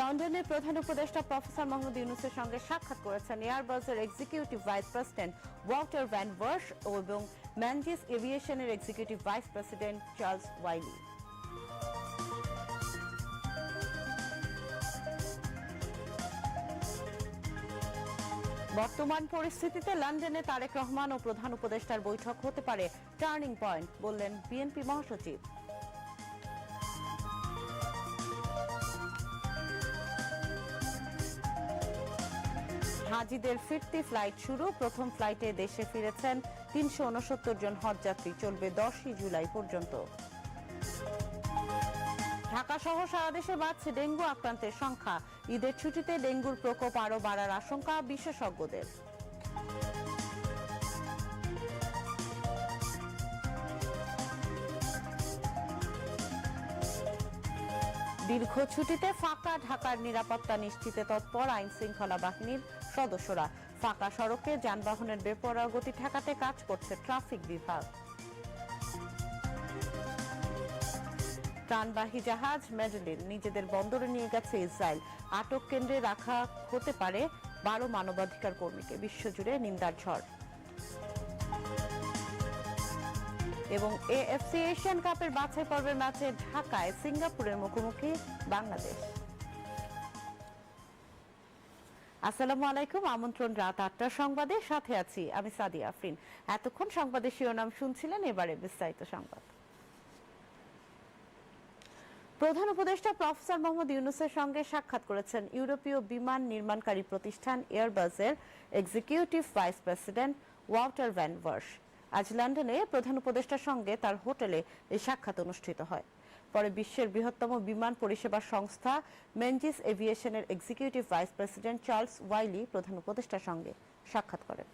লন্ডনে প্রধান উপদেষ্টা প্রফেসর মোহাম্মদ ইউনুসের সঙ্গে সাক্ষাৎ করেছেন এয়ারবাসের executive vice president Walter van Wersch এবং Menzies এভিয়েশনের executive vice president Charles Wylie. বর্তমান পরিস্থিতিতে লন্ডনে তারেক রহমান ও প্রধান উপদেষ্টার বৈঠক হতে পারে টার্নিং পয়েন্ট, বললেন বিএনপি মহাসচিব। হাজিদের ফিরতি ফ্লাইট শুরু। প্রথম ফ্লাইটে দেশে ফিরেছেন তিনশো উনসত্তর জন হজযাত্রী। চলবে দশই জুলাই পর্যন্ত। ঢাকা সহ সারা দেশে বাড়ছে ডেঙ্গু আক্রান্তের সংখ্যা। ঈদের ছুটিতে ডেঙ্গুর প্রকোপ আরও বাড়ার আশঙ্কা বিশেষজ্ঞদের। দীর্ঘ ছুটিতে ফাঁকা ঢাকার নিরাপত্তা নিশ্চিতে তৎপর আইন শৃঙ্খলা বাহিনীর সদস্যরা ফাঁকা সড়কে যানবাহনের বেপরোয়া গতি ঠেকাতে কাজ করছে ট্রাফিক বিভাগ। প্রাণবাহী জাহাজ মেডেলিন নিজেদের বন্দরে নিয়ে গেছে ইসরায়েল। আটক কেন্দ্রে রাখা হতে পারে বারো মানবাধিকার কর্মীকে, বিশ্বজুড়ে নিন্দার ঝড়। এবং এএফসি এশিয়ান কাপের বাছাই পর্বের ম্যাচে ঢাকায় সিঙ্গাপুরের মুখোমুখি বাংলাদেশ। আসসালামু আলাইকুম, আমন্ত্রণ রাত আটটার সংবাদে। সাথে আছি আমি সাদিয়া আফরিন। এতক্ষণ সংবাদের শিরোনাম শুনছিলেন, এবারে বিস্তারিত সংবাদ। প্রধান উপদেষ্টা প্রফেসর মোহাম্মদ ইউনুসের সঙ্গে সাক্ষাৎ করেছেন ইউরোপীয় বিমান নির্মাণকারী প্রতিষ্ঠান এয়ারবাসের executive vice president Walter van Wersch আজ লন্ডনে প্রধান উপদেষ্টার সঙ্গে তার হোটেলে এই সাক্ষাৎ অনুষ্ঠিত হয়। পরে বিশ্বের বৃহত্তম বিমান পরিষেবা সংস্থা Menzies এভিয়েশনের executive vice president Charles Wylie প্রধান উপদেষ্টার সঙ্গে সাক্ষাৎ করেন।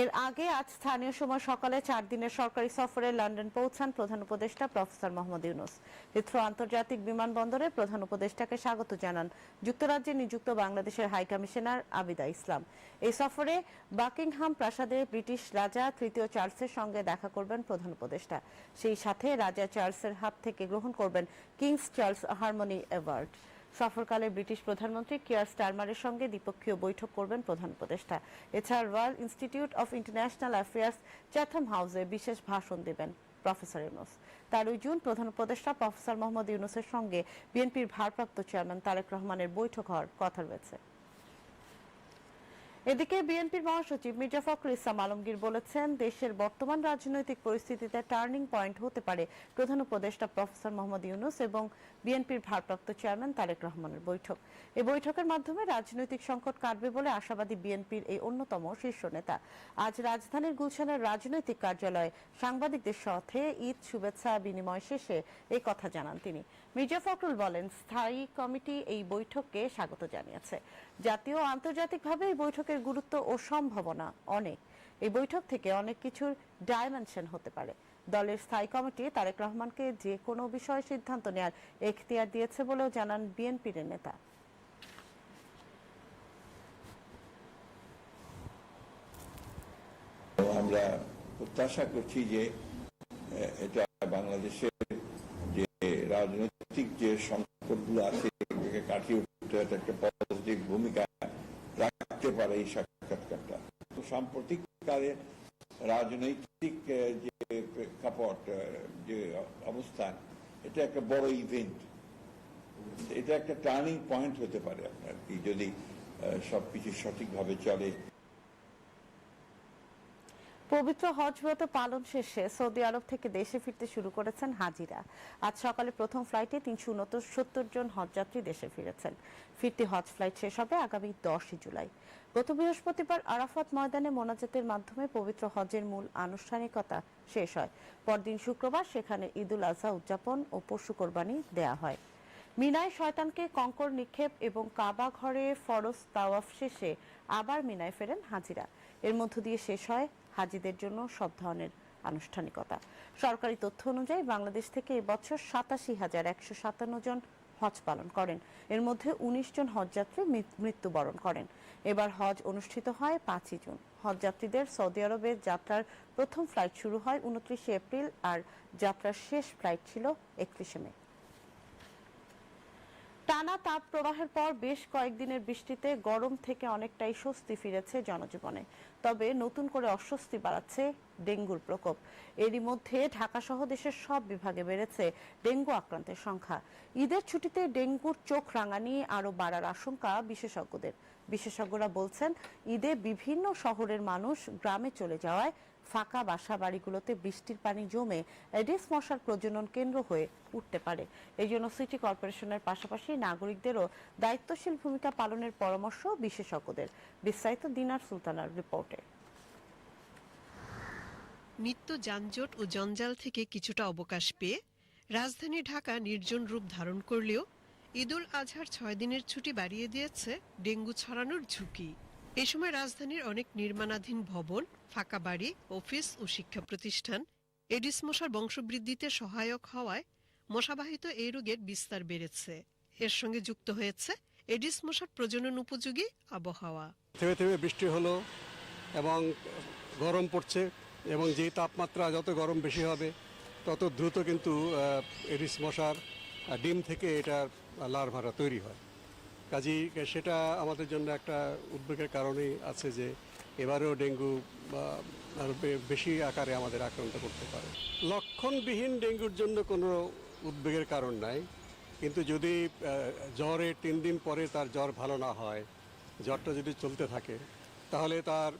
এর আগে আজ স্থানীয় সময় সকালে চার দিনের সরকারি সফরে লন্ডন পৌঁছান প্রধান উপদেষ্টা প্রফেসর মোহাম্মদ ইউনুস। হিথ্রো আন্তর্জাতিক বিমানবন্দরে প্রধান উপদেষ্টাকে স্বাগত জানান যুক্তরাজ্যে নিযুক্ত বাংলাদেশের হাই কমিশনার আবিদা ইসলাম। এই সফরে বাকিংহাম প্রাসাদে ব্রিটিশ রাজা তৃতীয় চার্লসের সঙ্গে দেখা করবেন প্রধান উপদেষ্টা। সেই সাথে রাজা চার্লসের হাত থেকে গ্রহণ করবেন কিংস চার্লস হারমোনি অ্যাওয়ার্ড। সফরকালে ব্রিটিশ প্রধানমন্ত্রী কিয়ার স্টারমারের সঙ্গে দ্বিপক্ষীয় বৈঠক করবেন প্রধান উপদেষ্টা। এছাড়া Royal Institute of International Affairs Chatham হাউসে বিশেষ ভাষণ দেবেন প্রফেসর ইউনুস। তেরোই জুন প্রধান উপদেষ্টা প্রফেসর মোহাম্মদ ইউনুসের সঙ্গে বিএনপির ভারপ্রাপ্ত চেয়ারম্যান তারেক রহমানের বৈঠক হওয়ার কথা রয়েছে। এদিকে বিএনপির মহাসচিব মির্জা ফখরুল ইসলাম আলমগীর বলেছেন, দেশের বর্তমান রাজনৈতিক পরিস্থিতিতে টার্নিং পয়েন্ট হতে পারে। প্রধান উপদেষ্টা প্রফেসর মোহাম্মদ ইউনুস এবং বিএনপির ভারপ্রাপ্ত চেয়ারম্যান তারেক রহমানের বৈঠক। এই বৈঠকের মাধ্যমে রাজনৈতিক সংকট কাটবে বলে আশাবাদী বিএনপির এই অন্যতম শীর্ষ নেতা। আজ রাজধানীর গুলশানের রাজনৈতিক কার্যালয়ে সাংবাদিকদের সাথে ঈদ শুভেচ্ছা বিনিময় শেষে এই কথা জানান তিনি। মির্জা ফখরুল বলেন, স্থায়ী কমিটি এই বৈঠককে স্বাগত জানিয়েছে। জাতীয় আন্তর্জাতিকভাবে এই বৈঠকের গুরুত্ব ও সম্ভাবনা অনেক। এই বৈঠক থেকে অনেক কিছুর ডাইমেনশন হতে পারে। দলের স্থায়ী কমিটি তারেক রহমানকে যে কোনো বিষয়ে সিদ্ধান্ত নেয়ার এখতিয়ার দিয়েছে বলেও জানান বিএনপির নেতা। আমরা প্রত্যাশা করছি যে এটা বাংলাদেশের যে রাজনৈতিক যে সংকটগুলো আছে কাটিয়ে উঠতে একটা পজিটিভ ভূমিকা রাখতে পারে এই সাক্ষাৎকারটা। তো সাম্প্রতিক কালে রাজনৈতিক যে প্রেক্ষাপট যে অবস্থান, এটা একটা বড় ইভেন্ট এটা একটা টার্নিং পয়েন্ট হতে পারে আপনার, কি যদি সবকিছু সঠিকভাবে চলে। পবিত্র হজ ব্রত পালন শেষে সৌদি আরব থেকে দেশে ফিরতে শুরু করেছেন হাজিরা। আজ সকালে প্রথম ফ্লাইটে তিনশো উনসত্তর জন হজযাত্রী দেশে ফিরেছেন। ফিরতি হজ ফ্লাইট শেষ হবে আগামী দশই জুলাই। গত বৃহস্পতিবার আরাফাত ময়দানে মোনাজাতের মাধ্যমে পবিত্র হজের মূল আনুষ্ঠানিকতা শেষ হয়। পরদিন শুক্রবার সেখানে ঈদুল আজহা উদযাপন ও পশু কোরবানি দেয়া হয়। মিনায় শয়তানকে কঙ্কর নিক্ষেপ এবং কাবা ঘরে ফরজ তাওয়াফ শেষে আবার মিনায় ফেরেন হাজিরা। এর মধ্য দিয়ে শেষ হয় হাজিদের জন্য সব ধরনের আনুষ্ঠানিকতা। সরকারি তথ্য অনুযায়ী বাংলাদেশ থেকে এবছর সাতাশি হাজার একশো সাতান্ন জন হজ পালন করেন। এর মধ্যে উনিশ জন হজযাত্রী মৃত- মৃত্যুবরণ করেন। এবার হজ অনুষ্ঠিত হয় পাঁচই জুন। হজযাত্রীদের সৌদি আরবে যাত্রার প্রথম ফ্লাইট শুরু হয় উনত্রিশে এপ্রিল আর যাত্রার শেষ ফ্লাইট ছিল একত্রিশে মে। টানা তাপ প্রবাহের পর বেশ কয়েকদিনের বৃষ্টিতে গরম থেকে অনেকটাই স্বস্তি ফিরেছে জনজীবনে। তবে নতুন করে অস্বস্তি বাড়াচ্ছে ডেঙ্গুর প্রকোপ। এরই মধ্যে ঢাকা সহ দেশের সব বিভাগে বেড়েছে ডেঙ্গু আক্রান্তের সংখ্যা। ঈদের ছুটিতে ডেঙ্গুর চোখ রাঙানি আরও বাড়ার আশঙ্কা বিশেষজ্ঞদের। বিশেষজ্ঞরা বলছেন, ঈদে বিভিন্ন শহরের মানুষ গ্রামে চলে যাওয়ায় ফাঁকা বাসা বাড়িগুলোতে বৃষ্টির পানি জমে এডিস মশার প্রজনন কেন্দ্র হয়ে উঠতে পারে। এই জন্য সিটি কর্পোরেশনের পাশাপাশি নাগরিকদেরও দায়িত্বশীল ভূমিকা পালনের পরামর্শ বিশেষজ্ঞদের। বিস্তারিত দিনার সুলতানার রিপোর্টে। নিত্য যানজট ও জঞ্জাল থেকে কিছুটা অবকাশ পেয়ে রাজধানী ঢাকা নির্জন রূপ ধারণ করলেও ঈদুল আজহার ছয় দিনের ছুটি বাড়িয়ে দিয়েছে ডেঙ্গু ছড়ানোর ঝুঁকি। এ সময় রাজধানীর অনেক নির্মাণাধীন ভবন ফাঁকা বাড়ি, অফিস ও শিক্ষা প্রতিষ্ঠান, এডিস মশার বংশবৃদ্ধিতে সহায়ক হওয়ায় মশাবাহিত এই রোগের বিস্তার বেড়েছে। এর সঙ্গে যুক্ত হয়েছে এডিস মশার প্রজনন উপযোগী আবহাওয়া। থেমে থেমে বৃষ্টি হলো এবং গরম পড়ছে এবং যে তাপমাত্রা যত গরম বেশি হবে, তত দ্রুত কিন্তু এডিস মশার ডিম থেকে এটার লার্ভারা তৈরি হয়। কাজেই সেটা আমাদের জন্য একটা উদ্বেগের কারণেই আছে যে এবারেও ডেঙ্গু বেশি আকারে আমাদের আক্রান্ত করতে পারে। লক্ষণবিহীন ডেঙ্গুর জন্য কোনো উদ্বেগের কারণ নাই। কিন্তু যদি জ্বরে তিন দিন পরে তার জ্বর ভালো না হয়, জ্বরটা যদি চলতে থাকে, তাহলে তার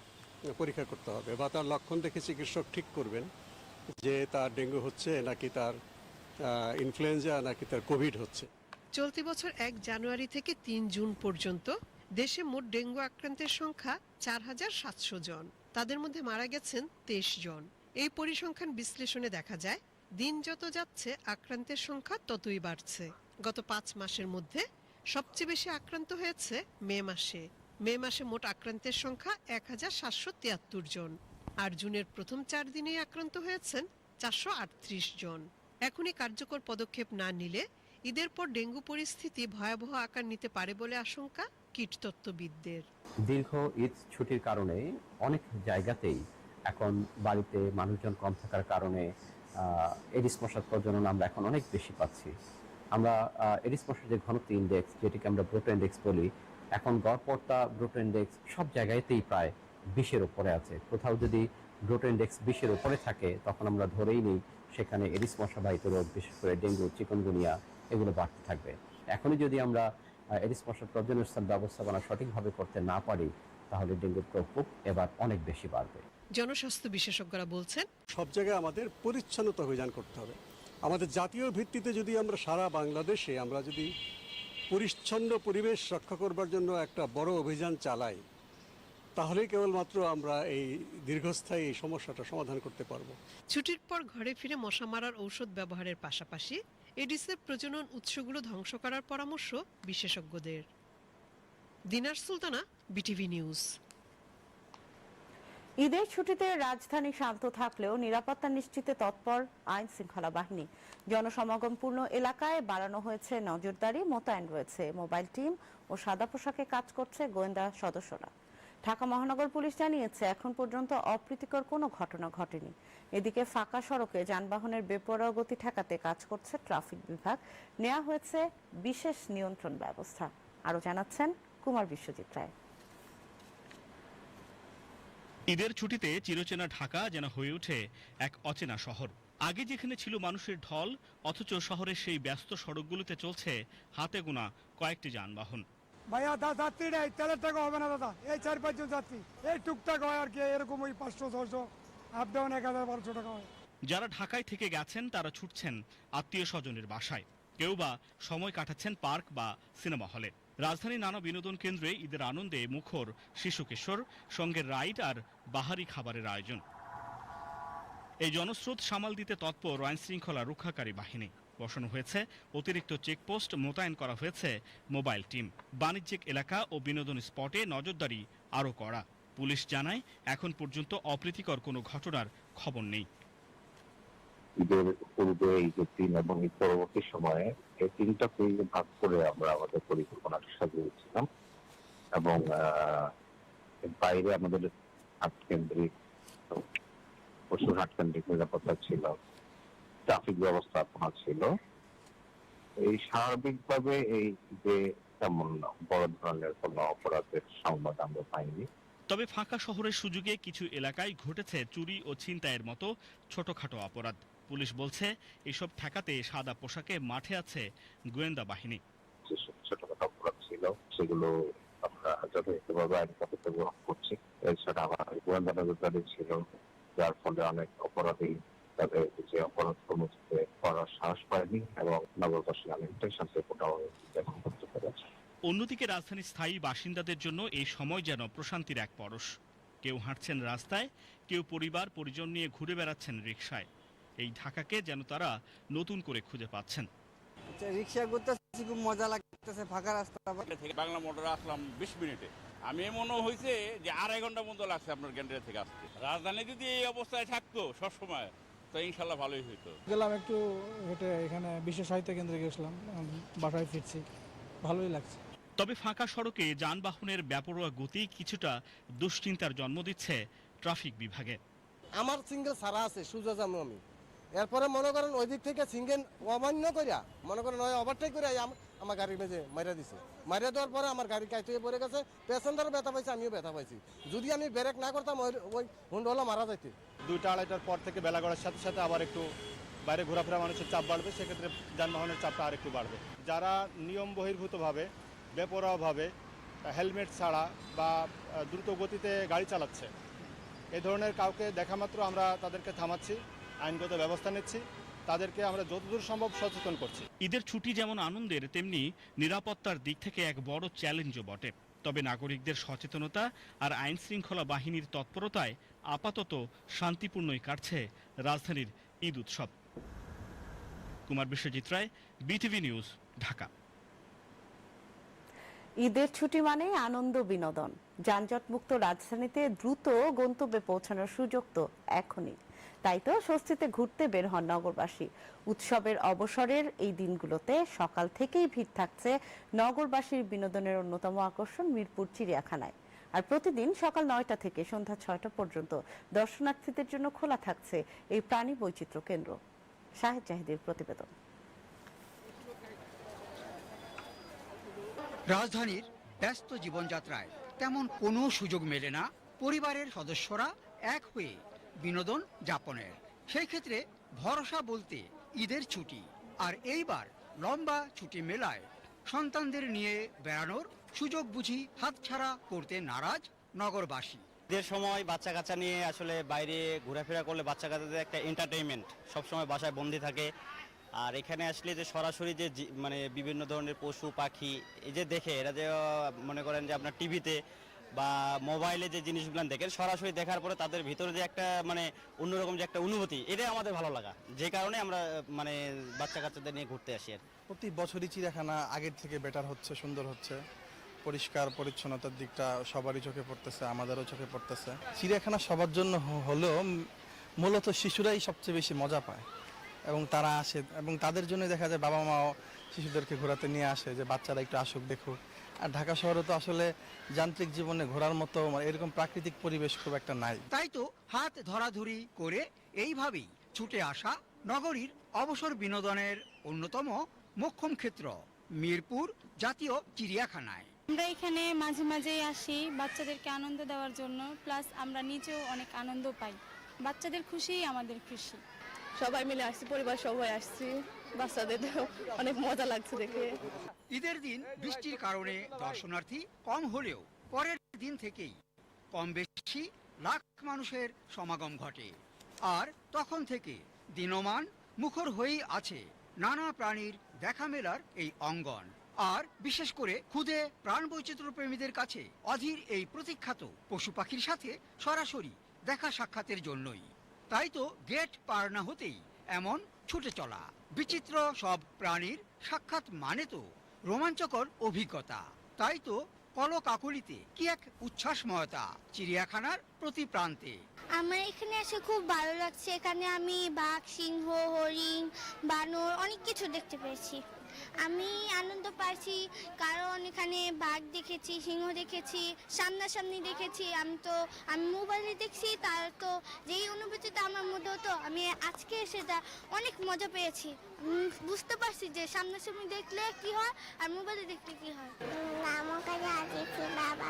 পরীক্ষা করতে হবে বা তার লক্ষণ দেখে চিকিৎসক ঠিক করবেন যে তার ডেঙ্গু হচ্ছে নাকি তার ইনফ্লুয়েঞ্জা নাকি তার কোভিড হচ্ছে। চলতি বছর এক জানুয়ারি থেকে তিন জুন পর্যন্ত দেশে মোট ডেঙ্গু আক্রান্তের সংখ্যা চার হাজার সাতশো জন। তাদের মধ্যে মারা গেছেন তেইশ জন। এই পরিসংখ্যান বিশ্লেষণে দেখা যায়, দিন যত যাচ্ছে, আক্রান্তের সংখ্যা ততই বাড়ছে। গত পাঁচ মাসের মধ্যে সবচেয়ে বেশি আক্রান্ত হয়েছে মে মাসে। মে মাসে মোট আক্রান্তের সংখ্যা এক হাজার সাতশো তিয়াত্তর জন। আর জুনের প্রথম চার দিনেই আক্রান্ত হয়েছেন চারশো আটত্রিশ জন। এখনই কার্যকর পদক্ষেপ না নিলে ঈদের পর ডেঙ্গু পরিস্থিতি ভয়াবহ আকার নিতে পারে বলে আশঙ্কা কীটতত্ত্ববিদদের। দীর্ঘ ঈদ ছুটির কারণে অনেক জায়গাতেই এখন বাড়িতে মানুষজন কম থাকার কারণে এডিস মশার প্রজনন আমরা এখন অনেক বেশি পাচ্ছি। আমরা এডিস মশার যে ঘনত্ব ইন্ডেক্স যেটিকে আমরা ব্রোটো ইন্ডেক্স বলি, এখন গড়পড়তা ব্রোটো ইন্ডেক্স সব জায়গাতেই প্রায় বিশের উপরে আছে। কোথাও যদি ব্রোটো ইন্ডেক্স বিশের উপরে থাকে, তখন আমরা ধরেই নিই সেখানে এডিস মশাবাহিত রোগ, বিশেষ করে ডেঙ্গু, চিকনগুনিয়া, এগুলো বাড়তে থাকবে। এখনই যদি আমরা আহ, এডিস মশার প্রজনন স্থান ব্যবস্থাপনা সঠিকভাবে করতে না পারি তাহলে ডেঙ্গুর প্রকোপ এবার অনেক বেশি বাড়বে। জনস্বাস্থ্য বিশেষজ্ঞরা বলছেন সব জায়গায় আমাদের পরিচ্ছন্নতা অভিযান করতে হবে। আমাদের জাতীয় ভিত্তিতে যদি আমরা সারা বাংলাদেশে আমরা যদি পরিচ্ছন্ন পরিবেশ রক্ষা করবার জন্য একটা বড় অভিযান চালাই তাহলে কেবলমাত্র আমরা এই দীর্ঘস্থায়ী এই সমস্যাটা সমাধান করতে পারব। ছুটির পর ঘরে ফিরে মশা মারার ঔষধ ব্যবহারের পাশাপাশি এডিসের প্রজনন উৎসগুলো ধ্বংস করার পরামর্শ বিশেষজ্ঞদের। Dinar Sultana, BTV news. ঈদের ছুটিতে রাজধানী শান্ত থাকলেও নিরাপত্তা নিশ্চিতে তৎপর আইন শৃঙ্খলা বাহিনী। জনসমাগমপূর্ণ এলাকায় বাড়ানো হয়েছে নজরদারি, মোতায়েন রয়েছে মোবাইল টিম ও সাদা পোশাকে কাজ করছে গোয়েন্দা সদস্যরা। ঢাকা মহানগর পুলিশ জানিয়েছে, এখন পর্যন্ত অপ্রীতিকর কোনো ঘটনা ঘটেনি। এদিকে ফাঁকা সড়কে যানবাহনের বেপরোয়া গতি ঠেকাতে কাজ করছে ট্রাফিক বিভাগ। নেওয়া হয়েছে বিশেষ নিয়ন্ত্রণ ব্যবস্থা। আরও জানাচ্ছেন কুমার বিশ্বজিৎ রায়। ঈদের ছুটিতে চিরচেনা ঢাকা যেন হয়ে ওঠে এক অচেনা শহর। আগে যেখানে ছিল মানুষের ঢল, অথচ শহরের সেই ব্যস্ত সড়কগুলোতে চলছে হাতে গোনা কয়েকটি যানবাহন। ভাইয়া, দা, যাত্রী নেই তেলের টাকা হবে না, দাদা। এই চার পাঁচজন যাত্রী। এই টুকটাক হয় আর কি, এরকম ওই পাঁচশো ছশো ডাউন, এক হাজার, বারোশো টাকা হয়। যারা ঢাকায় থেকে গেছেন, তারা ছুটছেন আত্মীয় স্বজনের বাসায়। কেউ বা সময় কাটাচ্ছেন পার্ক বা সিনেমা হলে। রাজধানীর নানা বিনোদন কেন্দ্রে ঈদের আনন্দে মুখর শিশু কিশোর, সঙ্গে রাইড আর বাহারি খাবারের আয়োজন। এই জনস্রোত সামাল দিতে তৎপর আইন শৃঙ্খলা রক্ষাকারী বাহিনী। বসানো হয়েছে। অতিরিক্ত চেকপোস্ট মোতায়েন করা হয়েছে মোবাইল টিম। বাণিজ্যিক এলাকা ও বিনোদন স্পটে নজরদারি আরও করা পুলিশ জানায়, এখন পর্যন্ত অপ্রীতিকর কোনো ঘটনার খবর নেই। ঈদের পূর্বে ঈদের দিন এবং ঈদ পরবর্তী সময়ে এই তিনটা পেজে ভাগ করে আমরা আমাদের পরিকল্পনাটা সাজিয়েছিলাম এবং বাইরে আমাদের হাট কেন্দ্রিক পশুর হাট কেন্দ্রিক নিরাপত্তা ছিল। ট্রাফিক ব্যবস্থাপনা ছিল এই সার্বিকভাবে এই যে তেমন বড় ধরনের কোনো অপরাধের সংবাদ আমরা পাইনি। তবে ফাঁকা শহরের সুযোগে কিছু এলাকায় ঘটেছে চুরি ও ছিনতাইয়ের মতো ছোটখাটো অপরাধ। পুলিশ বলছে এসব ঠেকাতে সাদা পোশাকে মাঠে আছে গোয়েন্দা বাহিনী। যেসব ছোটখাটো অপরাধ ছিল সেগুলো আমরা যথাযথভাবে আইন পদ্ধতি গ্রহণ করছি। এছাড়া আমার গোয়েন্দা নজরদারি ছিল যার ফলে অনেক অপরাধী তাদের যে অপরাধ কর্মসূচিতে করার সাহস পায়নি এবং নগরবাসী অনেকটাই শান্তিপূর্ণ দেখুন করতে পেরেছে। অন্যদিকে রাজধানীর স্থায়ী বাসিন্দাদের জন্য এই সময় যেন প্রশান্তির এক পরশ। কেউ হাঁটছেন রাস্তায় কেউ পরিবার পরিজন নিয়ে ঘুরে বেড়াচ্ছেন রিকশায়। এই ঢাকাকে যেন তারা নতুন করে খুঁজে পাচ্ছেন। রিক্সা করতেছি খুব মজা লাগতেছে ফাঁকা রাস্তা থেকে বাংলা মোটরে আসলাম বিশ মিনিটে। আমি মনে হয়েছে যে আড়াই ঘণ্টা মতো লাগছে আপনার গ্যান্ডারে থেকে আসতে। রাজধানী যদি এই অবস্থায় থাকতো সবসময় তো ইনশাল্লাহ ভালোই হইতো। গেলাম একটু হেঁটে এখানে বিশ্ব সাহিত্য কেন্দ্রে গেছিলাম বাসায় ফিরছি। ভালোই লাগছে। তবে ফাঁকা সড়কে যানবাহনের ব্যাপরোয়া গতি কিছুটা দুশ্চিন্তার জন্ম দিচ্ছে ট্রাফিক বিভাগে। আমার সিঙ্গেল সারা আছে সুজা জানো আমি এরপরে মনে করেন ওই দিক থেকে সিঙ্গেল অমান্য করিয়া মনে করেন ওই ওভারটেক করে আম- আমার গাড়ির মেঝে মাইরা দিছে। মাইরা দেওয়ার পরে আমার গাড়ি কাইতে পড়ে গেছে প্যাসেঞ্জারও ব্যথা পাইছে, আমিও ব্যথা পাইছি। যদি আমি ব্রেক না করতাম, ওই ওই হুন্ডওয়ালা মারা যাইতে। দুইটা আড়াইটার পর থেকে বেলা গড়ার সাথে সাথে আবার একটু বাইরে ঘোরাফেরা মানুষের চাপ বাড়বে, সেক্ষেত্রে যানবাহনের চাপটা আর একটু বাড়বে। যারা নিয়ম বহির্ভূতভাবে, বেপরোয়াভাবে, হেলমেট ছাড়া বা দ্রুত গতিতে গাড়ি চালাচ্ছে, এ ধরনের কাউকে দেখা মাত্র আমরা তাদেরকে থামাচ্ছি, আইনগত ব্যবস্থা নিচ্ছি। তাদেরকে আমরা যতদূর সম্ভব সচেতন করছি। ঈদের ছুটি যেমন আনন্দের তেমনি নিরাপত্তার দিক থেকে এক বড় চ্যালেঞ্জও বটে। তবে নাগরিকদের সচেতনতা আর আইন শৃঙ্খলা বাহিনীর তৎপরতায় আপাতত শান্তিপূর্ণই কাটছে রাজধানীর ঈদ উৎসব। Kumar Biswajit Roy BTV news Dhaka. ঈদের ছুটি মানে আনন্দ বিনোদন। যানজটমুক্ত রাজধানীতে দ্রুত গন্তব্যে পৌঁছানোর সুযোগ তো এখনই। তাই তো স্বস্তিতে ঘুরতে বের হন নগরবাসী। উৎসবের অবসরের এই দিনগুলোতে সকাল থেকেই ভিড় থাকছে নগরবাসীর বিনোদনের অন্যতম আকর্ষণ মিরপুর চিড়িয়াখানায়। আর প্রতিদিন সকাল নয়টা থেকে সন্ধ্যা ছয়টা পর্যন্ত দর্শনার্থীদের জন্য খোলা থাকছে এই প্রাণী বৈচিত্র্য কেন্দ্র। শাহেদ জাহিদের প্রতিবেদন। রাজধানীর ব্যস্ত জীবনযাত্রায় তেমন কোনো সুযোগ মেলে না পরিবারের সদস্যরা এক হয়ে বিনোদন যাপনের। সেই ক্ষেত্রে ভরসা বলতে ঈদের ছুটি। আর এইবার লম্বা ছুটি মেলায় সন্তানদের নিয়ে বেড়ানোর সুযোগ বুঝি হাতছাড়া করতে নারাজ নগরবাসী। ঈদের সময় বাচ্চা কাচ্চা নিয়ে আসলে বাইরে ঘোরাফেরা করলে বাচ্চা কাচ্চাদের একটা এন্টারটেইনমেন্ট সবসময় বাসায় বন্দি থাকে। আর এখানে আসলে যে সরাসরি যে মানে বিভিন্ন ধরনের পশু, পাখি, এই যে দেখে এরা যে মনে করেন যে আপনার টিভিতে বা মোবাইলে যে জিনিসগুলো দেখেন, সরাসরি দেখার পরে তাদের ভিতরে যে একটা মানে অন্যরকম যে একটা অনুভূতি, এটাই আমাদের ভালো লাগা। যে কারণে আমরা মানে বাচ্চা কাচ্চাদের নিয়ে ঘুরতে আসি আর প্রতি বছরই চিড়িয়াখানা আগের থেকে বেটার হচ্ছে, সুন্দর হচ্ছে। পরিষ্কার, পরিচ্ছন্নতার দিকটা সবারই চোখে পড়তেছে, আমাদেরও চোখে পড়তেছে। চিড়িয়াখানা সবার জন্য হলেও মূলত শিশুরাই সবচেয়ে বেশি মজা পায়। এবং তারা আসে, এবং তাদের জন্য দেখা যায় বাবা মাও শিশুদেরকে ঘোরাতে নিয়ে আসে, যে বাচ্চারা একটু আসুক, দেখুক। আর ঢাকা শহরে তো আসলে যান্ত্রিক জীবনে ঘোরার মতো মানে এরকম প্রাকৃতিক পরিবেশ খুব একটা নাই। তাই তো হাত ধরাধরি করে এইভাবেই ছুটে আসা নগরীর অবসর বিনোদনের অন্যতম মোক্ষম ক্ষেত্র মিরপুর জাতীয় চিড়িয়াখানায়। আমরা এখানে মাঝে মাঝেই আসি বাচ্চাদেরকে আনন্দ দেওয়ার জন্য প্লাস আমরা নিজেও অনেক আনন্দ পাই। বাচ্চাদের খুশিই আমাদের খুশি। সবাই মিলে আসছি পরিবার সবাই আসছি। বাচ্চাদের অনেক মজা লাগছে দেখে। ঈদের দিন বৃষ্টির কারণে দর্শনার্থী কম হলেও পরের দিন থেকেই কম বেশি লাখ মানুষের সমাগম ঘটে। আর তখন থেকে দিনমান মুখর হয়েই আছে নানা প্রাণীর দেখা মেলার এই অঙ্গন। আর বিশেষ করে খুদে প্রাণ বৈচিত্র্য প্রেমীদের কাছে অধীর এই প্রতীক্ষাত পশু পাখির সাথে সরাসরি দেখা সাক্ষাতের জন্যই। তাই তো গেট পার না হতেই এমন ছুটে চলা। বিচিত্র সব প্রাণীর সাক্ষাৎ মানে তো রোমাঞ্চকর অভিজ্ঞতা। তাই তো কলকাকুলিতে কি এক উচ্ছ্বাসময়তা চিড়িয়াখানার প্রতি প্রান্তে আমার এখানে এসে খুব ভালো লাগছে। এখানে আমি বাঘ, সিংহ, হরিণ, বানর অনেক কিছু দেখতে পেয়েছি। আমি আনন্দ পাচ্ছি কারণ এখানে বাঘ দেখেছি সিংহ দেখেছি সামনাসামনি দেখেছি। আমি তো আমি মোবাইলে দেখছি তার তো যেই অনুভূতিটা আমার মধ্যে হতো আমি আজকে সেটা অনেক মজা পেয়েছি। বুঝতে পারছি যে সামনাসামনি দেখলে কি হয় আর মোবাইলে দেখলে কি হয়। বাবা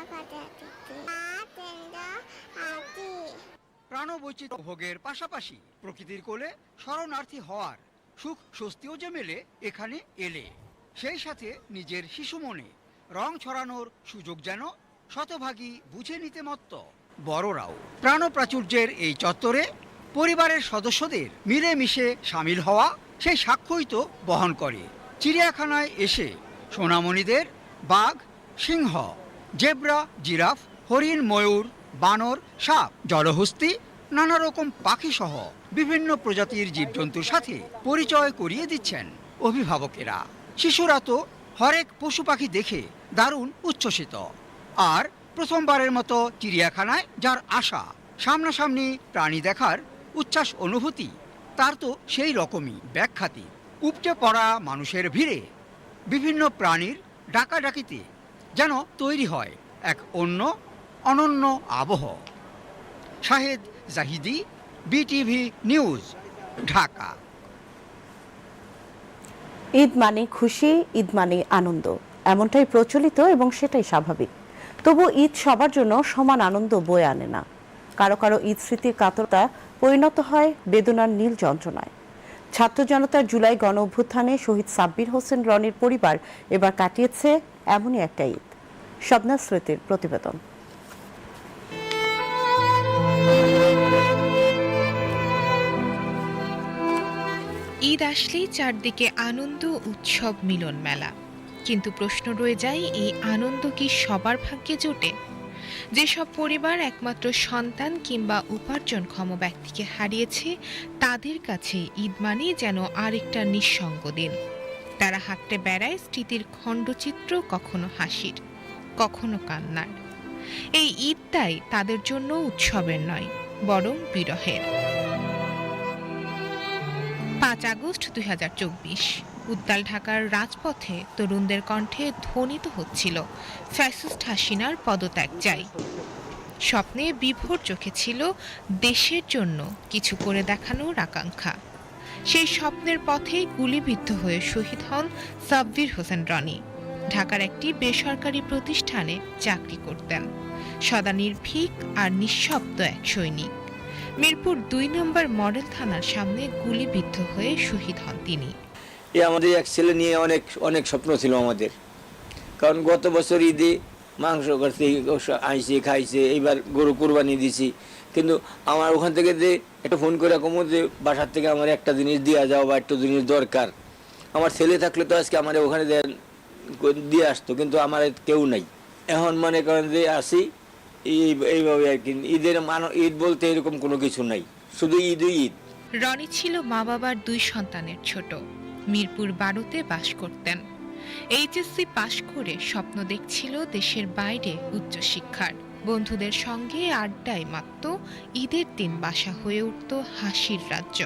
প্রাণবৈচিত্র্য ভোগের পাশাপাশি প্রকৃতির কোলে শরণার্থী হওয়ার সুখ স্বস্তিও যে মেলে, এখানে এলে। সেই সাথে নিজের শিশু মনে, রং ছড়ানোর সুযোগ যেন শতভাগী বুঝে নিতে মত্ত। বড়রাও, প্রাণপ্রাচুর্যের এই চত্বরে পরিবারের সদস্যদের মিলেমিশে সামিল হওয়া সেই সাক্ষ্যই তো বহন করে। চিড়িয়াখানায় এসে সোনামণিদের বাঘ, সিংহ, জেব্রা, জিরাফ, হরিণ, ময়ূর, বানর, সাপ, জলহস্তি নানা রকম পাখি সহ বিভিন্ন প্রজাতির জীবজন্তুর সাথে পরিচয় করিয়ে দিচ্ছেন অভিভাবকেরা। শিশুরা তো হরেক পশু পাখি দেখে দারুণ উচ্ছ্বসিত। আর প্রথমবারের মতো চিড়িয়াখানায় যার আশা, সামনাসামনি প্রাণী দেখার উচ্ছ্বাস অনুভূতি, তার তো সেই রকমই ব্যাখ্যাতি। উপচে পড়া মানুষের ভিড়ে বিভিন্ন প্রাণীর ডাকাডাকিতে যেন তৈরি হয় এক অন্য, অনন্য আবহ। Shahed Zahidi BTV news, Dhaka. Eid মানে খুশি, ঈদ মানে আনন্দ। এমনটাই প্রচলিত এবং সেটাই স্বাভাবিক। তবু ঈদ সবার জন্য সমান আনন্দ বয়ে আনে না। কারও কারও ঈদ স্মৃতির কাতরতা পরিণত হয় বেদনার নীল যন্ত্রণায়। ছাত্র জনতার জুলাই গণ অভ্যুত্থানে শহীদ সাব্বির হোসেন রনির পরিবার এবার কাটিয়েছে এমনই একটা ঈদ। স্বপ্না স্মৃতির প্রতিবেদন। ঈদ আসলেই চারদিকে আনন্দ, উৎসব, মিলন মেলা। কিন্তু প্রশ্ন রয়ে যায়, এই আনন্দ কি সবার ভাগ্যে জোটে? যেসব পরিবার একমাত্র সন্তান কিংবা উপার্জনক্ষম ব্যক্তিকে হারিয়েছে, তাদের কাছে ঈদ মানে যেন আরেকটা নিঃসঙ্গ দিন। তারা হাঁটতে বেড়ায়, স্মৃতির খণ্ডচিত্র কখনো হাসির, কখনো কান্নার। এই ঈদটাই তাদের জন্য উৎসবের নয়, বরং বিরহের। পাঁচ আগস্ট দুই উত্তাল ঢাকার রাজপথে তরুণদের কণ্ঠে ধ্বনিত হচ্ছিল, ফ্যাসিস্ট হাসিনার পদত্যাগ চাই। স্বপ্নে বিভোর চোখে ছিল, দেশের জন্য কিছু করে দেখানোর আকাঙ্ক্ষা। সেই স্বপ্নের পথে গুলিবিদ্ধ হয়ে শহীদ হন সাব্বির হোসেন রনি। ঢাকার একটি বেসরকারি প্রতিষ্ঠানে চাকরি করতেন। সদা নির্ভীক আর নিঃশব্দ এক সৈনিক। মিরপুর দুই নম্বর মডেল থানার সামনে গুলিবিদ্ধ হয়ে শহীদ হন তিনি। এ আমাদের এক ছেলে নিয়ে অনেক অনেক স্বপ্ন ছিল আমাদের। কারণ গত বছর ঈদে মাংস করতে আইসে খাইছে, এইবার গরু কুরবানি দিছি। কিন্তু আমার ওখান থেকে যে একটা ফোন করে কমো যে বাসার থেকে আমার একটা জিনিস দেওয়া যাও বা একটা জিনিস দরকার। আমার ছেলে থাকলে তো আজকে আমার ওখানে দিয়ে আসতো, কিন্তু আমার কেউ নাই। এখন মনে করেন যে আসি এইভাবে আর কি। ঈদের মান, ঈদ বলতে এরকম কোনো কিছু নাই। শুধু ঈদ ঈদ। রনি ছিল মা বাবার দুই সন্তানের ছোট। মিরপুর বারোতে বাস করতেন। এইচএসসি পাশ করে স্বপ্ন দেখছিল দেশের বাইরে উচ্চশিক্ষার। বন্ধুদের সঙ্গে আড্ডায় মাত্র ঈদের দিন বাসা হয়ে উঠত হাসির রাজ্য।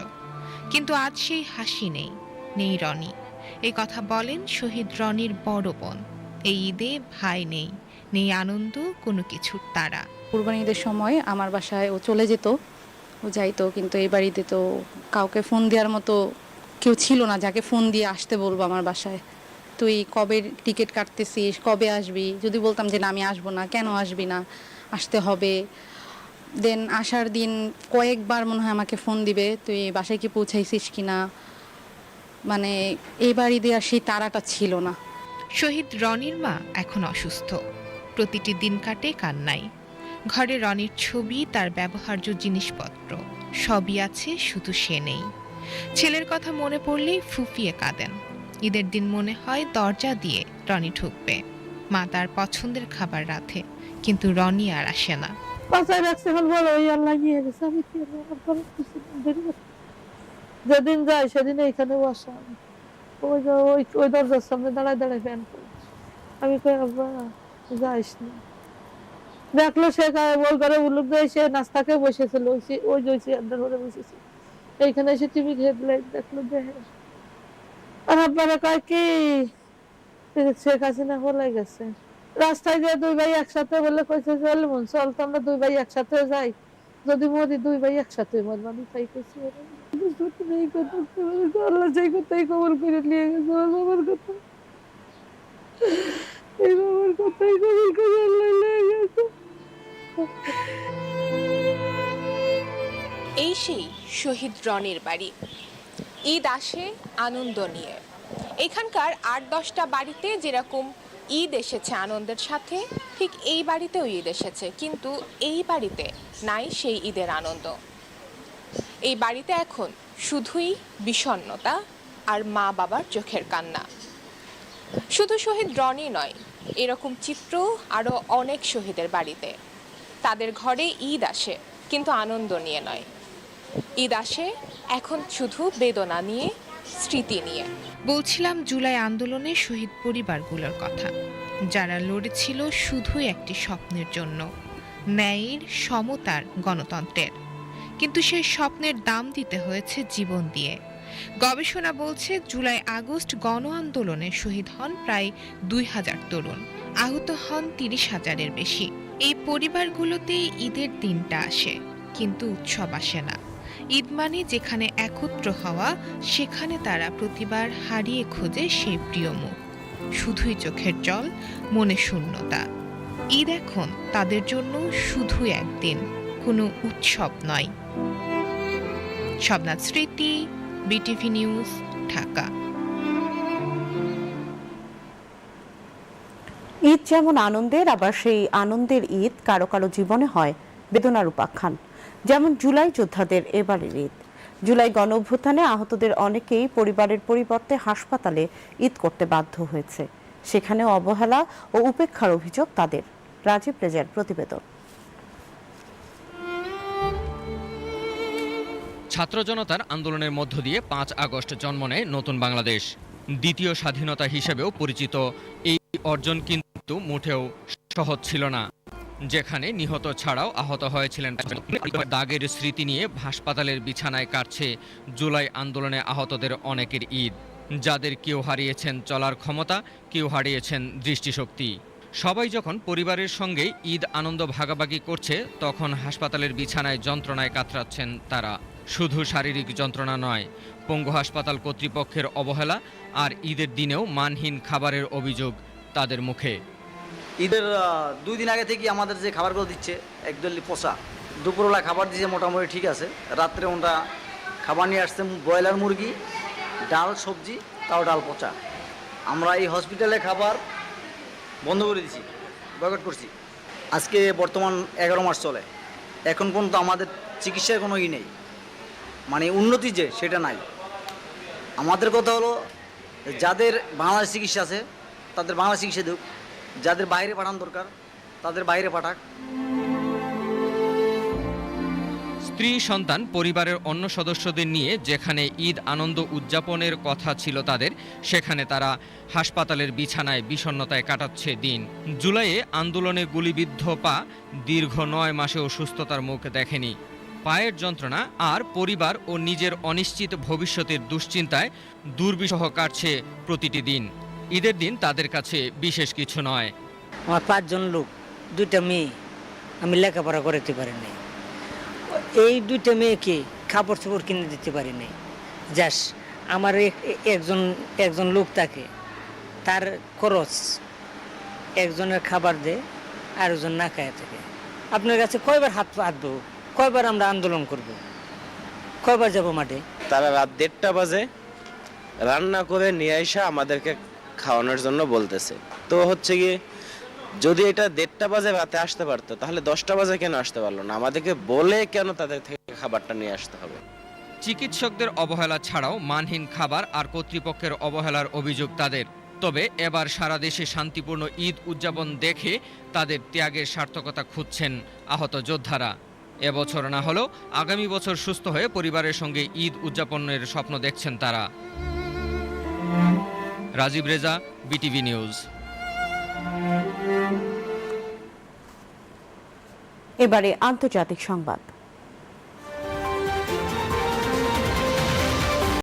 কিন্তু আজ সেই হাসি নেই নেই রনি। এই কথা বলেন শহীদ রনির বড় বোন। এই ঈদে ভাই নেই। নেই আনন্দ কোনো কিছুর তারা। কুরবানি ঈদের সময় আমার বাসায় ও চলে যেত। ও যাইতো কিন্তু এই বাড়িতে তো কাউকে ফোন দেওয়ার মতো কেউ ছিল না যাকে ফোন দিয়ে আসতে বলব আমার বাসায়। তুই কবে টিকিট কাটতেছিস কবে আসবি? যদি বলতাম যে না আমি আসব না কেন আসবি না? আসতে হবে। দেন আসার দিন কয়েকবার মনে হয় আমাকে ফোন দিবে তুই বাসায় কি পৌঁছাইছিস কি না? মানে এই বাড়ি দেওয়ার সেই তারাটা ছিল না। শহীদ রনির মা এখন অসুস্থ। প্রতিটি দিন কাটে কান্নায়। ঘরে রনির ছবি, তার ব্যবহার্য জিনিসপত্র, সবই আছে, শুধু সে নেই। ছেলের কথা মনে পড়লেই ফুফিয়ে কাঁদেন। ঈদের দিন মনে হয় দরজা দিয়ে রনি ঢুকবে। মা তার পছন্দের খাবার রাধে, কিন্তু রনি আর আসে না। যেদিন যাই সেদিন এইখানে বসা। ওই ওই দরজার সামনে দাঁড়ায় দাঁড়ায় ফ্যান আমি কই, আব্বা যাইস না দেখল সে বল করে উলুক দিয়ে সে নাস্তাকে বসেছিল। ওই যে চেয়ারটার ঘরে বসেছে। এইখানে এসে টিভি হেডলাইট দেখল দেখে আর কয়, কি? শেখ হাসিনা গেছে। রাস্তায় দিয়ে দুই ভাই একসাথে বলে কইছে, চল মন, চল তো আমরা দুই ভাই একসাথে যাই। যদি মরি দুই ভাই একসাথে মরবানি তাই কইছি আল্লাহ সেই কথাই করে নিয়ে গেছে আমার কথা। এই বাবার কথাই কবল করে আল্লাহ গেছে এই সেই শহীদ রনির বাড়ি। ঈদ আসে আনন্দ নিয়ে। এখানকার আট দশটা বাড়িতে যেরকম ঈদ এসেছে আনন্দের সাথে, ঠিক এই বাড়িতেও ঈদ এসেছে, কিন্তু এই বাড়িতে নাই সেই ঈদের আনন্দ। এই বাড়িতে এখন শুধুই বিষণ্ণতা আর মা বাবার চোখের কান্না। শুধু শহীদ রনি নয়, এরকম চিত্র আরও অনেক শহীদের বাড়িতে। তাদের ঘরে ঈদ আসে, কিন্তু আনন্দ নিয়ে নয়। ঈদ আসে এখন শুধু বেদনা নিয়ে, স্মৃতি নিয়ে। বলছিলাম জুলাই আন্দোলনে শহীদ পরিবারগুলোর কথা। যারা লড়েছিল শুধুই একটি স্বপ্নের জন্য। ন্যায়ের, সমতার গণতন্ত্রের। কিন্তু সেই স্বপ্নের দাম দিতে হয়েছে জীবন দিয়ে। গবেষণা বলছে জুলাই আগস্ট গণ আন্দোলনে শহীদ হন প্রায় দুই হাজার তরুণ। আহত হন তিরিশ হাজারের বেশি। এই পরিবারগুলোতেই ঈদের দিনটা আসে, কিন্তু উৎসব আসে না। ঈদ মানে যেখানে একত্র হওয়া, সেখানে তারা প্রতিবার হারিয়ে খোঁজে সেই প্রিয় মুখ। শুধুই চোখের জল, মনে শূন্যতা। ঈদ এখন তাদের জন্য শুধু একদিন, কোনো উৎসব নয়। শবনাথ স্মৃতি বিটিভি নিউজ ঢাকা ঈদ যেমন আনন্দের, আবার সেই আনন্দের ঈদ কারও কারও জীবনে হয় বেদনার উপাখ্যান যেমন জুলাই যোদ্ধাদের এবারের ঈদ। জুলাই গণ অভ্যুত্থানে আহতদের অনেকেই পরিবারের পরিবর্তে হাসপাতালে ঈদ করতে বাধ্য হয়েছে। সেখানেও অবহেলা ও উপেক্ষার অভিযোগ তাদের। রাজীব রেজার প্রতিবেদন। ছাত্র জনতার আন্দোলনের মধ্য দিয়ে পাঁচ আগস্ট জন্ম নেয় নতুন বাংলাদেশ। দ্বিতীয় স্বাধীনতা হিসেবেও পরিচিত। এই অর্জন কিন্তু মোটেও সহজ ছিল না। যেখানে নিহত ছাড়াও আহত হয়েছিলেন দাগের স্মৃতি নিয়ে হাসপাতালের বিছানায় কাটছে জুলাই আন্দোলনে আহতদের অনেকের ঈদ। যাদের কেউ হারিয়েছেন চলার ক্ষমতা, কেউ হারিয়েছেন দৃষ্টিশক্তি। সবাই যখন পরিবারের সঙ্গে ঈদ আনন্দ ভাগাভাগি করছে, তখন হাসপাতালের বিছানায় যন্ত্রণায় কাতরাচ্ছেন তারা। শুধু শারীরিক যন্ত্রণা নয়, পঙ্গু হাসপাতাল কর্তৃপক্ষের অবহেলা আর ঈদের দিনেও মানহীন খাবারের অভিযোগ তাদের মুখে। ঈদের দুই দিন আগে থেকে আমাদের যে খাবারগুলো দিচ্ছে, একদলি পচা দুপুরবেলা খাবার দিচ্ছে মোটামুটি ঠিক আছে, রাত্রে ওরা খাবার নিয়ে আসছে ব্রয়লার মুরগি, ডাল, সবজি, তাও ডাল পচা। আমরা এই হসপিটালে খাবার বন্ধ করে দিছি বয়কট করছি। আজকে বর্তমান এগারো মাস চলে, এখন পর্যন্ত আমাদের চিকিৎসার কোনো ই নেই। মানে উন্নতি যে, সেটা নাই। আমাদের কথা হলো, যাদের বাংলাদেশ চিকিৎসা আছে, তাদের বাংলা চিকিৎসা দেখ যাদের বাইরে পাঠানো দরকার, তাদের বাইরে পাঠাক। স্ত্রী, সন্তান, পরিবারের অন্য সদস্যদের নিয়ে যেখানে ঈদ আনন্দ উদযাপনের কথা ছিল তাদের, সেখানে তারা হাসপাতালের বিছানায় বিষণ্ণতায় কাটাচ্ছে দিন। জুলাইয়ে আন্দোলনে গুলিবিদ্ধ পা দীর্ঘ নয় মাসেও সুস্থতার মুখ দেখেনি। পায়ের যন্ত্রণা আর পরিবার ও নিজের অনিশ্চিত ভবিষ্যতের দুশ্চিন্তায় দুর্বিষহ কাটছে প্রতিটি দিন। ঈদের দিন তাদের কাছে বিশেষ কিছু নয়। আমার পাঁচজন লোক, দুইটা মেয়ে, আমি লেখাপড়া করাতে পারিনি। এই দুইটা মেয়েকে কাপড় চোপড় কিনে দিতে পারিনি। যাস আমার এক- একজন একজন লোক থাকে, তার খরচ একজনের খাবার দে আর একজন না খায় থাকে। আপনার কাছে কয়বার হাত পাতবো কয়বার আমরা আন্দোলন করব? কয়বার যাব মাঠে? তারা রাত দেড়টা বাজে। রান্না করে নিয়ে এসে আমাদেরকে খাওয়ানোর জন্য বলতেছে। তো হচ্ছে গিয়ে যদি এটা দেড়টা বাজে রাতে আসতে পারতো তাহলে দশটা বাজে কেন আসতে পারল না? আমাদেরকে বলে কেন তাদের থেকে খাবারটা নিয়ে আসতে হবে? চিকিৎসকদের অবহেলা ছাড়াও মানহীন খাবার আর কর্তৃপক্ষের অবহেলার অভিযোগ তাদের। তবে এবার সারা দেশে শান্তিপূর্ণ ঈদ উদযাপন দেখে তাদের ত্যাগের সার্থকতা খুঁজছেন আহত যোদ্ধারা। এবছর না হলেও আগামী বছর সুস্থ হয়ে পরিবারের সঙ্গে ঈদ উদযাপনের স্বপ্ন দেখছেন তারা। Rajib Reza, BTV news. এবারে আন্তর্জাতিক সংবাদ।